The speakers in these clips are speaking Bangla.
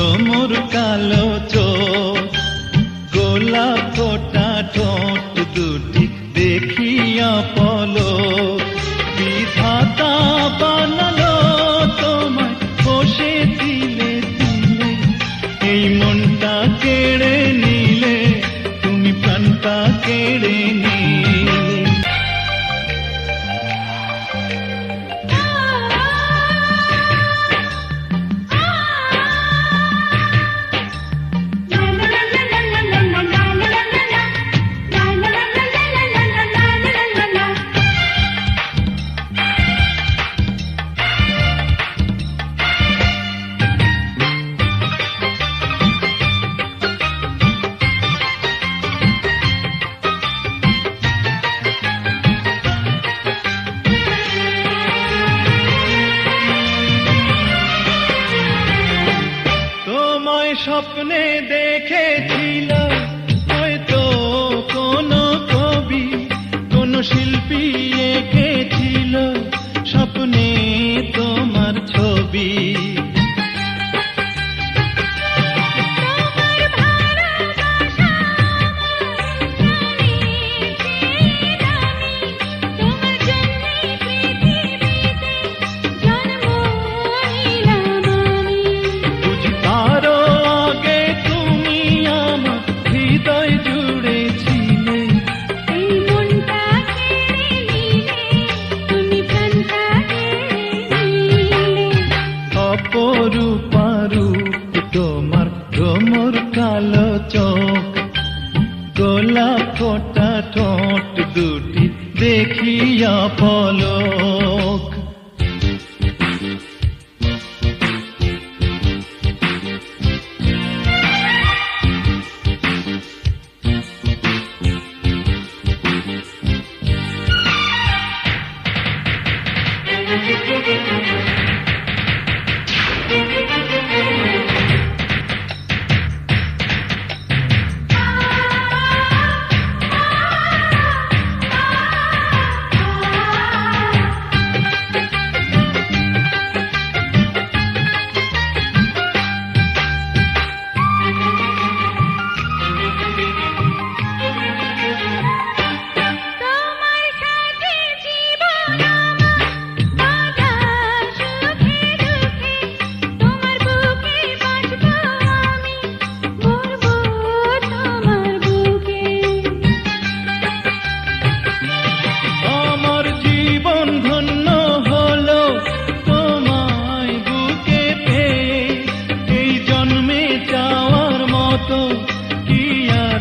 ভ্রমর কালো চোখ গোলাপ ফোটা ঠোঁট দুটি দেখিয়া পলো বিধাতা বানালো স্বপ্নে দেখেছিল হয়তো কোনো কবি কোন শিল্পী এঁকেছিল স্বপ্নে তোমার ছবি। ভ্রমর কালো চোখ গোলাপ ফোটা ঠোঁট দুটি দেখিয়া পলক তোমার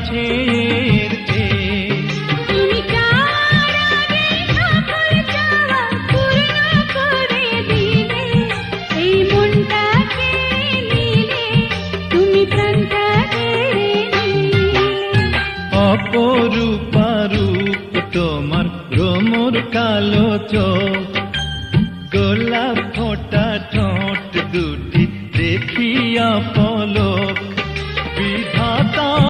নিলে অপরূপারূপ তোমার ভ্রমর কালো চোখ গোলাপ